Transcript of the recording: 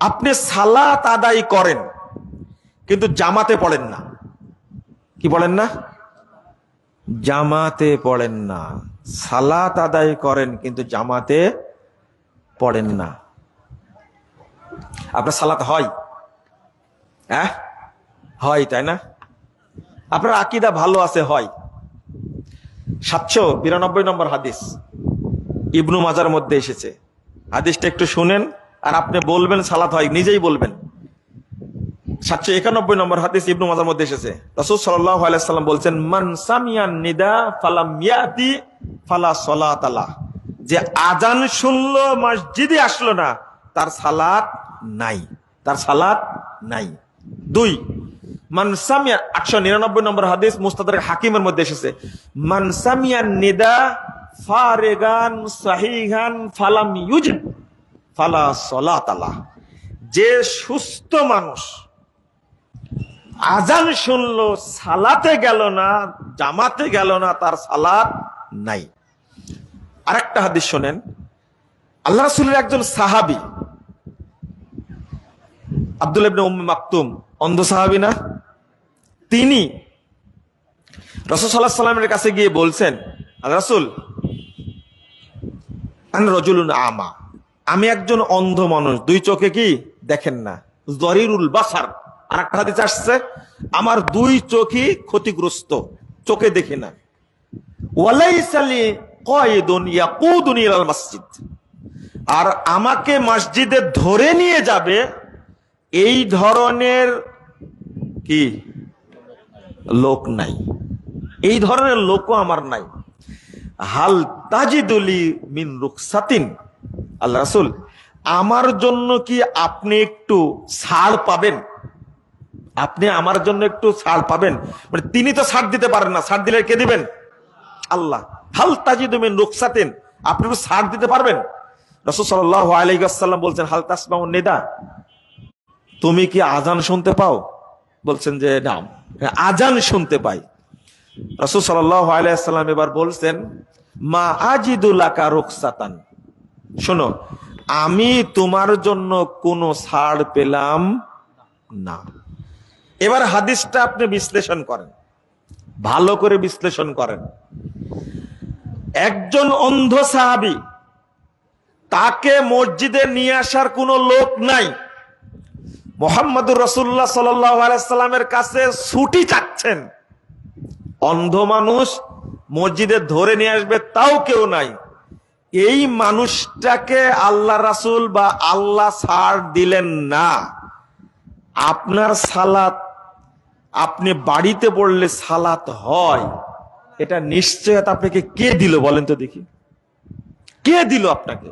আপনি সালাত আদায় করেন, কিন্তু জামাতে পড়েন না। কি বলেন না? জামাতে পড়েন না। সালাত আদায় করেন, কিন্তু জামাতে পড়েন না। আপনার সালাত হয়? হ্যাঁ? হয়, তাই না? আপনার আকিদা ভালো আছে, হয়। সাতশো বিরানব্বই নম্বর হাদিস ইবনু মাজার মধ্যে এসেছে। হাদিসটা একটু শুনেন। আর আপনি বলবেন, সালাত হয়, নিজেই বলবেন। সাতশো একানব্বই নম্বর হাদিস ইবনু মাজার মধ্যে এসেছে। রসুল আলাইসাল্লাম বলছেন, মান সামিয়ান নিদা ফালাম ইয়াতি ফালা সলাত আলা যে আজান শুনলো, মসজিদে আসলো না, তার সালাত নাই। তার সালাত নাই। দুই মানসামিয়া আটশো নিরানব্বই নম্বর হাদিস মুস্তাদের হাকিমের মধ্যে এসেছে মানসামিয়ান নিদা ফারেগান সাহিগান ফালাম ইউজিব। ফালা সলাত আলা যে সুস্থ মানুষ আজান শুনল, সালাতে গেল না, জামাতে গেল না, তার সালাত নাই। আরেকটা হাদিস শোনেন। আল্লাহ রাসুলের একজন সাহাবি, আব্দুল মাকতুম, অন্ধ সাহাবি না? তিনি রসুল সাল্লাহ সাল্লামের কাছে গিয়ে বলছেন, আল্লাহ রাসুল আমা। আমি একজন অন্ধ মানুষ, দুই চোখে কি? দেখেন না। জরিরুল বাসার আর একটা হাদিস আসছে, আমার দুই চোখই ক্ষতিগ্রস্ত, চোখে দেখি না। মসজিদ। আর আমাকে মসজিদে ধরে নিয়ে যাবে, এই ধরনের কি? লোক নাই। এই ধরনের লোকও আমার নাই। হাল তাজিদুলি মিন রুকসাতিন আল্লাহ রাসুল, আমার জন্য কি আপনি একটু ছাড় পাবেন? আপনি আমার জন্য একটু ছাড় পাবেন? মানে তিনি তো ছাড় দিতে পারেন না। ছাড় দিলে কে দিবেন? আল্লাহ। হাল তাজিদুমিন রুকসাতিন আপনি একটু ছাড় দিতে পারবেন? রসুল সাল্লাহ আলাইসাল্লাম বলছেন, হাল নেদা। তুমি কি আজান শুনতে পাও? বলছেন যে, না। আজান শুনতে পাই। রসুল সাল্লাহ আলাইসাল্লাম এবার বলছেন, মা আজিদুল্লাকা রুকসাতান। শোনো, আমি তোমার জন্য কোনো ছাড় পেলাম না। এবার হাদিসটা আপনি বিশ্লেষণ করেন। ভালো করে বিশ্লেষণ করেন। একজন অন্ধ সাহাবি, তাকে মসজিদে নিয়ে আসার কোনো লোক নাই। মোহাম্মদুর রসুল্লাহ সাল্লামের কাছে ছুটি চাচ্ছেন। অন্ধ মানুষ মসজিদে ধরে নিয়ে আসবে, তাও কেউ নাই। এই মানুষটাকে আল্লাহ রাসুল বা আল্লাহ সার দিলেন না। আপনার সালাত, আপনি বাড়িতে পড়লে সালাত হয়। এটা নিশ্চয়তা আপনাকে কে দিল বলেন তো দেখি। কে দিল আপনাকে?